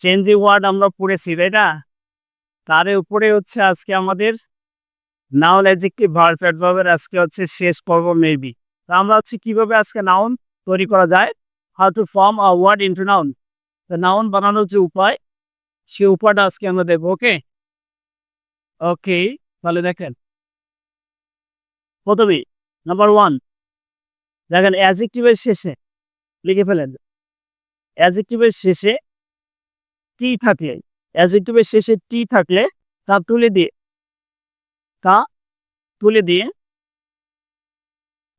Changing word আমরা পড়েছি, তাই না? তার উপরে হচ্ছে আজকে আমাদের নাউন অ্যাডজেক্টিভ ভার্ব অ্যাডভার্বের আজকে হচ্ছে শেষ পর্ব মেবি তো আমরা হচ্ছে কীভাবে আজকে নাউন তৈরি করা যায়? How to form a word into noun তো নাউন বানানোর যে উপায়, সে উপায়টা আজকে আমরা দেখব ওকে ওকে তাহলে দেখেন। প্রথমে নাম্বার ওয়ান দেখেন অ্যাজেক্টিভের শেষে, লিখে ফেলেন। অ্যাজেক্টিভের শেষে টি থাকলে অ্যাজেক্টিভের শেষে টি থাকলে তা তুলে দিয়ে, তা তুলে দিয়ে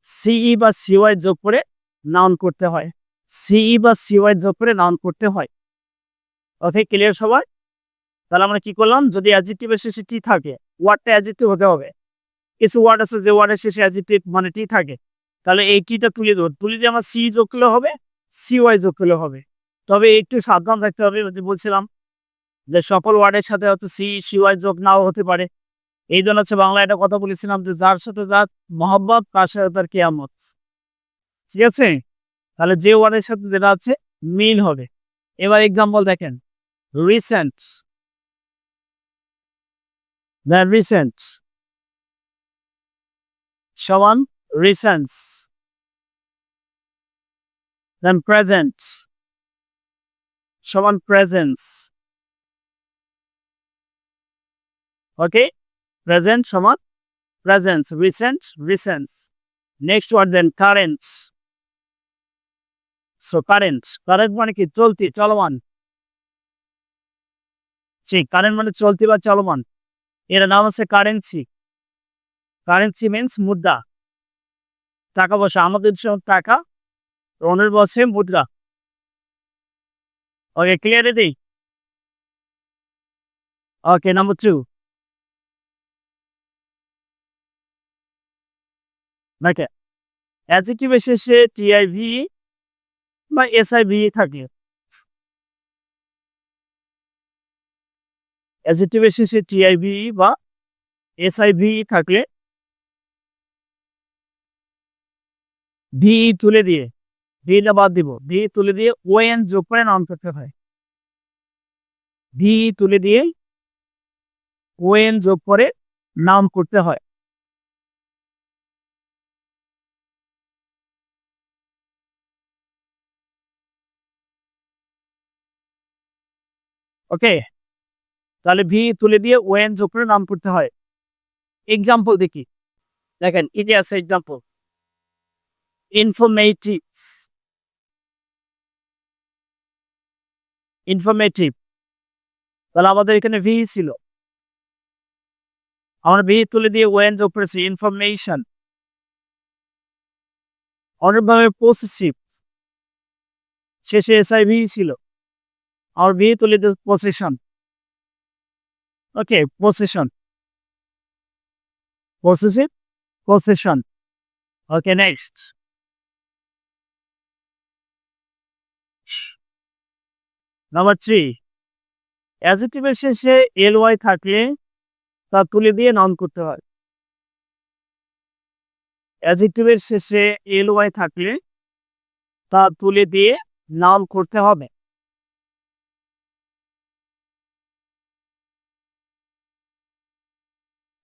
সিই বা সিওয়াই যোগ করে নাউন করতে হয়। সিই বা সিওয়াই যোগ করে নাউন করতে হয়। ওকে ক্লিয়ার সবার? তাহলে আমরা কি করলাম? যদি অ্যাজেক্টিভের শেষে টি থাকে ওয়ার্ডটা অ্যাজেক্টিভ হতে হবে। কিছু ওয়ার্ড আছে যে ওয়ার্ডের শেষে অ্যাজেক্টিভ মানে টি থাকে। তাহলে এই টিটা তুলে দেবো। তুলে দিয়ে আমার সি যোগ করলে হবে সি ওয়াই যোগ করলে হবে। তবে একটু সাবধান থাকতে হবে বলছিলাম যে সকল ওয়ার্ডের সাথে হয়তো সি সিওয়াই যোগ নাও হতে পারে। এই জন্য হচ্ছে বাংলা একটা কথা বলেছিলাম যে যার সাথে যার মহব্বত, তার সাথে তার কেয়ামত। ঠিক আছে? তাহলে যে ওয়ার্ডের সাথে যেটা আছে, মিল হবে। এবার এক্সাম্পল দেখেন। রিসেন্ট দ্য রিসেন্ট সমান রিসেন্স প্রেজেন্ট সমান প্রেজেন্স ওকে প্রেজেন্ট সমান presence recent recence next word then current so current current মানে কি? চলতি, চলমান. ঠিক কারেন্ট মানে চলতি বা চলমান। এর নাম আছে কারেন্সি কারেন্সি মিনস মুদ্রা। টাকা পয়সা, আমাদের টাকা রনের বসে মুদ্রা। Clear ready okay number two দেখে অ্যাডজেক্টিভের শেষে টিআইভি বা এসআইভি থাকে। অ্যাডজেক্টিভের শেষে টিআইভি বা এসআইভি থাকলে ভি তুলে দিয়ে। ভিটা বাদ দিব। ভি তুলে দিয়ে ওএন যোগ করে নাম করতে হয়। ভি তুলে দিয়ে ওএন যোগ করে নাম করতে হয়। ওকে? তাহলে ভি তুলে দিয়ে ওএন যোগ করে নাম করতে হয়। এক্সাম্পল দেখি। দেখেন এটি এক্সাম্পল ইনফরমেটিভ ইনফরমেটিভ তাহলে আমাদের এখানে ভি ছিল। আমরা ভি তুলে দিয়ে ওয়েন যোগ করেছি ইনফরমেশন অনেকভাবে পসেসিভ শেষে এসআই ভি ছিল। আমার ভি তুলে দিয়ে possession okay possession possessive possession okay next number three অ্যাজেটিভের শেষে এল ওয়াই থাকলে তা তুলে দিয়ে নাউন করতে হয়। অ্যাজেটিভের শেষে এল ওয়াই থাকলে তা তুলে দিয়ে নাউন করতে হবে।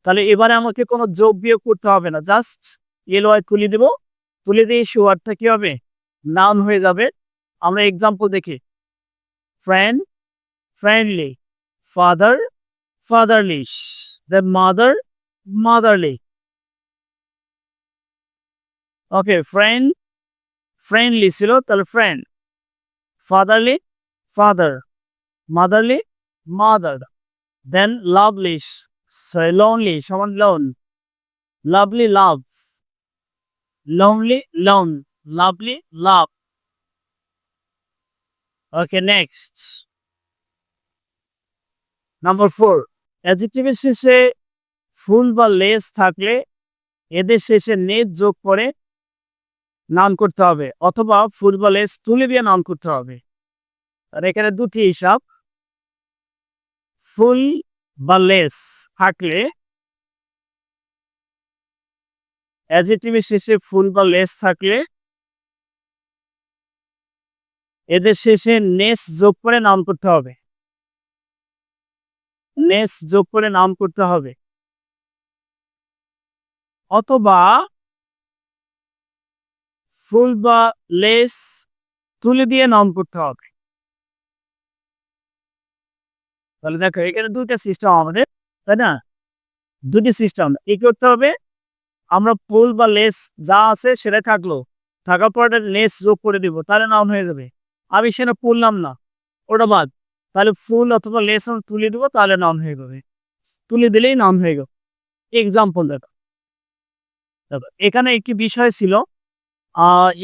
তাহলে এবারে আমাকে কোনো যোগ বিয়োগ করতে হবে না জাস্ট এল ওয়াই তুলে দেব। তুলে দিয়ে সে ওয়ার্ডটা কি হবে? নাউন হয়ে যাবে। আমরা এক্সাম্পল দেখি। Friend, friendly, father, fatherly, the mother, motherly. Okay friend friendly ছিল তাহলে friend fatherly father motherly mother then lovely lonely সমান lone lovely love lonely lone lovely love okay next number four অ্যাডজেক্টিভের শেষে ফুল বা less থাকলে এদের শেষে net যোগ করে নাম করতে হবে, অথবা ফুল বা লেস তুলে দিয়ে নাম করতে হবে। আর এখানে দুটি হিসাব। ফুল বা লেস থাকলে অ্যাডজেক্টিভের শেষে ফুল বা লেস থাকলে এদের শেষে নেস যোগ করে নাম করতে হবে। নেস যোগ করে নাম করতে হবে। অথবা ফুল বা লেস তুলে দিয়ে নাউন করতে হবে। তাহলে দেখো, এখানে দুইটা সিস্টেম আমাদের, তাই না? দুটি সিস্টেম কি করতে হবে? আমরা ফুল বা লেস যা আছে সেটাই থাকল। থাকার পর লেস যোগ করে দিব, তাহলে নাম হয়ে যাবে। আমি সেটা পড়লাম না। ওটা বাদ। তাহলে ফুল অথবা লেস আমরা তুলে দেবো তাহলে নাউন হয়ে যাবে তুলে দিলেই নাউন হয়ে গেল। এক্সাম্পল দেখো, এখানে একটি বিষয় ছিল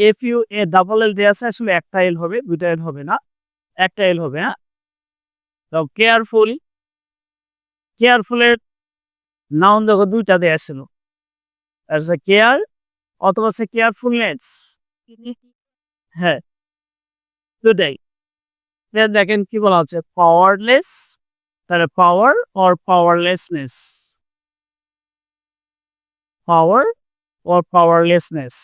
F U A double L দেওয়া আছে আসলে একটা এল হবে দুটা এল হবে না একটা এল হবে হ্যাঁ? তো কেয়ারফুল কেয়ারফুলের নাউন দেখো দুইটা দেওয়া ছিল। কেয়ার অথবা সে কেয়ারফুলনেস হ্যাঁ। দুটাই এবার দেখেন কি বলা হচ্ছে? পাওয়ারলেস তাহলে পাওয়ার অর পাওয়ারলেসনেস পাওয়ার অর পাওয়ারলেসনেস